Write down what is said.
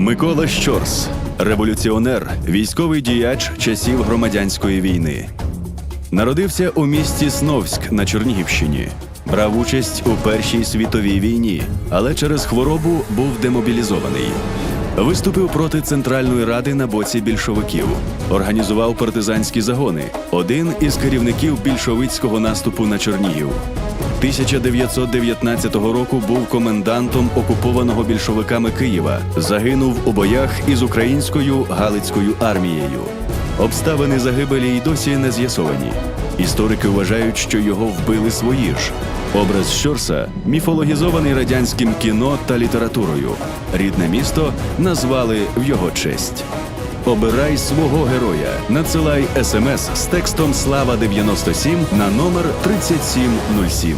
Микола Щорс, революціонер, військовий діяч часів громадянської війни. Народився у місті Сновськ на Чернігівщині. Брав участь у Першій світовій війні, але через хворобу був демобілізований. Виступив проти Центральної ради на боці більшовиків, організував партизанські загони, один із керівників більшовицького наступу на Чернігів. 1919 року був комендантом окупованого більшовиками Києва. Загинув у боях із українською Галицькою армією. Обставини загибелі й досі не з'ясовані. Історики вважають, що його вбили свої ж. Образ Щорса міфологізований радянським кіно та літературою. Рідне місто назвали в його честь. Обирай свого героя. Надсилай смс з текстом Слава 97 на номер 3707.